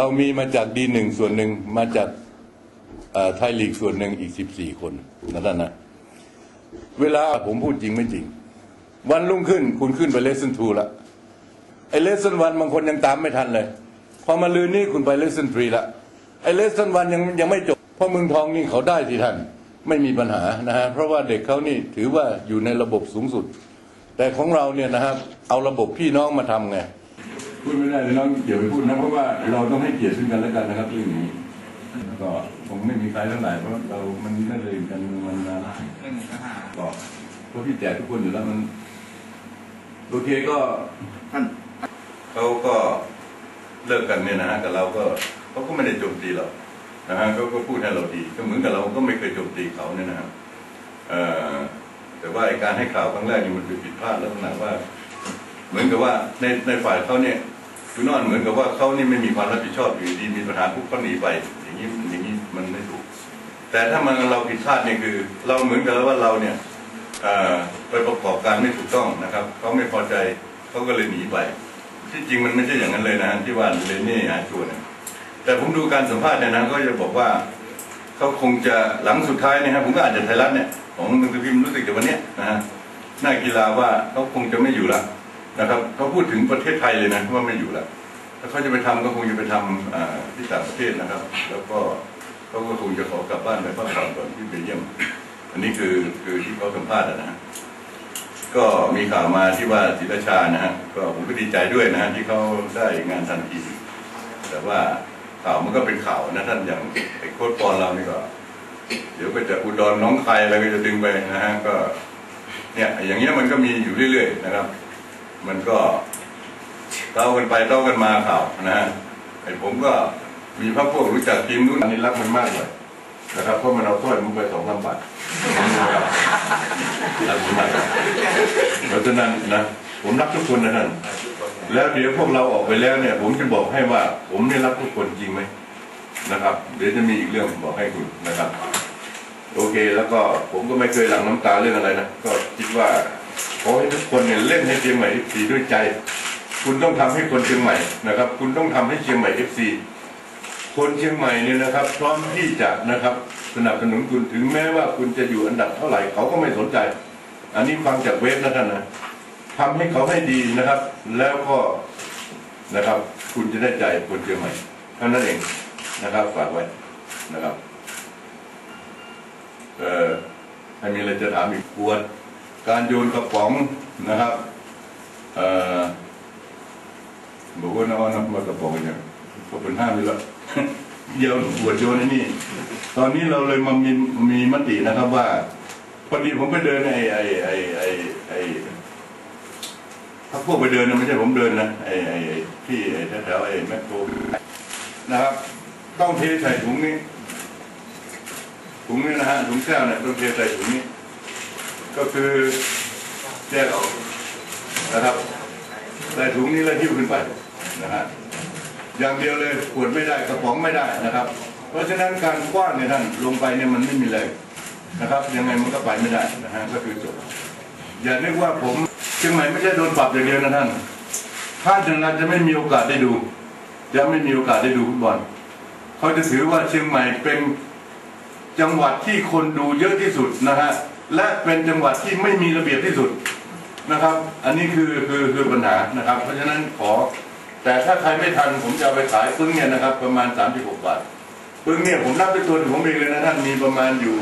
เรามีมาจากดีหนึ่งส่วนหนึ่งมาจากไทยลีกส่วนหนึ่งอีกสิบสี่คนนะท่านนะเวลาผมพูดจริงไม่จริง วันรุ่งขึ้นคุณขึ้นไปเลสเซนทูละไอเลสเซนวันบางคนยังตามไม่ทันเลย พอมาลืนนี่คุณไปเลสเซนทรีละไอเลสเซนวันยังยังไม่จบเพราะเมืองทองนี่เขาได้ที่ท่านไม่มีปัญหานะฮะเพราะว่าเด็กเขานี่ถือว่าอยู่ในระบบสูงสุด แต่ของเราเนี่ยนะครับเอาระบบพี่น้องมาทำไง พูดไม่ได้เลยน้องเกี่ยวไปพูดนะเพราะว่าเราต้องให้เกียรติซึ่งกันและกันนะครับเรื่องนี้ก็คงไม่มีใครเท่าไหร่เพราะเรามันนั่นเลยกันมันนานเรื่องหมูกระทะก็เพราะพี่แจกทุกคนอยู่แล้วมัน โอเคก็ท่านเขาก็เลิกกันเนี่ยนะฮะแต่เราก็เขาก็ไม่ได้โจมตีเรานะฮะเขาก็พูดให้เราดีก็เหมือนกับเราก็ไม่เคยโจมตีเขาเนี่ยนะฮะเอ่อแต่ว่าไอ้การให้ข่าวครั้งแรกนี่มันเป็นผิดพลาดลักษณะว่า เหมือนกับว่าในในฝ่ายเขาเนี่ยคือนอนเหมือนกับว่าเขานี่ไม่มีความรับผิดชอบอยู่ดีมีปัญหาปุ๊บเขาหนีไป อย่างนี้อย่างนี้มันไม่ถูก แต่ถ้ามันเราผิดพลาดเนี่ยคือ เราเหมือนกับว่าเราเนี่ยไปประกอบการไม่ถูกต้องนะครับเขาไม่พอใจเขาก็เลยหนีไป ที่จริงมันไม่ใช่อย่างนั้นเลยนะที่ว่าเลนนี่หายตัวเนี่ยแต่ผมดูการสัมภาษณ์เนี่ยนะก็จะบอกว่าเขาคงจะหลังสุดท้ายเนี่ยครับผมก็อานจากไทยรัฐเนี่ยของหนังสือพิมพ์รู้สึกจะวันเนี้ยนะฮะหน้ากีฬาว่าเขาคงจะไม่อยู่ละ นะครับเขาพูดถึงประเทศไทยเลยนะว่าไม่อยู่ละถ้าเขาจะไปทำก็คงจะไปทำอ่าที่ต่างประเทศนะครับ แล้วก็เขาก็คงจะขอกลับบ้านไปพักผ่อนก่อนที่เบลเยียม อันนี้คือคือที่เขาสัมภาษณ์อะนะฮะก็มีข่าวมาที่ว่าศิลชานะฮะก็ผมก็ดีใจด้วยนะฮะที่เขาได้งานทันทีแต่ว่าข่าวมันก็เป็นข่าวนะท่านอย่างไอ้โค้ดปอนเรานี่ก็ เดี๋ยวก็จะอุดรน้องใครอะไรก็จะดึงไปนะฮะก็ เนี่ยอย่างเงี้ยมันก็มีอยู่เรื่อยๆนะครับ มันก็เต้ากันไปเต้ากันมาข่าวนะฮะไอ้ผมก็มีพรรคพวกรู้จักทีมนู้นอันนี้รักมันมากเลยนะครับเพราะมันเอาถ้วยมุกไปสองพันบาทรักมันมากเพราะฉะนั้นนะผมรักทุกคนนะท่านแล้วเดี๋ยวพวกเราออกไปแล้วเนี่ย ผมจะบอกให้ว่า ผมได้รักทุกคนจริงไหมนะครับ เดี๋ยวจะมีอีกเรื่องบอกให้คุณนะครับ โอเคแล้วก็ผมก็ไม่เคยหลั่งน้ำตาเรื่องอะไรนะก็คิดว่า ขอให้ทุกคนเนี่ยเล่นให้เชียงใหม่เอฟซีด้วยใจ คุณต้องทำให้คนเชียงใหม่นะครับ คุณต้องทำให้เชียงใหม่เอฟซีคนเชียงใหม่เนี่ยนะครับ พร้อมที่จะนะครับสนับสนุนคุณถึงแม้ว่าคุณจะอยู่อันดับเท่าไหร่เขาก็ไม่สนใจ อันนี้ฟังจากเว็บนะท่านนะทำให้เขาให้ดีนะครับ แล้วก็นะครับ คุณจะได้ใจคนเชียงใหม่เท่านั้นเองนะครับฝากไว้นะครับเอ่อให้มีอะไรจะถามอีกขวด การโยนกระป๋องนะครับบอกว่าน้องนับมากระป๋องเนี่ยก็เป็นห้าไปแล้วเดี๋ยวขวดโยนไอ้นี่ ตอนนี้เราเลยมามีมีมตินะครับว่าพอดีผมไปเดินไอ้ไอ้ไอ้ไอ้ไอ้ถ้าพวกไปเดินนะไม่ใช่ผมเดินนะไอ้ไอ้ไอ้ที่ไอ้แถวๆไอ้แมคโครนะครับ ต้องเทใส่ถุงนี้ถุงนี้นะฮะถุงแก้วเนี่ยต้องเทใส่ถุงนี้ ก็คือแยกออกนะครับใส่ถุงนี้แล้วหิ้วขึ้นไปนะฮะอย่างเดียวเลยขวดไม่ได้กระป๋องไม่ได้นะครับ เพราะฉะนั้นการกว้านเนี่ยท่านลงไปเนี่ยมันไม่มีแรงนะครับยังไงมันก็ไปไม่ได้นะฮะก็คือจบอย่านึกว่าผมเชียงใหม่ไม่ใช่โดนปรับอย่างเดียวนะท่านท่านจะนั้นจะไม่มีโอกาสได้ดูจะไม่มีโอกาสได้ดูฟุตบอลเขาจะถือว่าเชียงใหม่เป็นจังหวัดที่คนดูเยอะที่สุดนะฮะ และเป็นจังหวัดที่ไม่มีระเบียบที่สุดนะครับ อันนี้คือคือคือปัญหานะครับ เพราะฉะนั้นขอ แต่ถ้าใครไม่ทันผมจะไปขายปึ้งเนี่ยนะครับ ประมาณ 36 บาทปึ้งเนี่ยผมนับเป็นตัวผมเองเลยนะท่านมีประมาณอยู่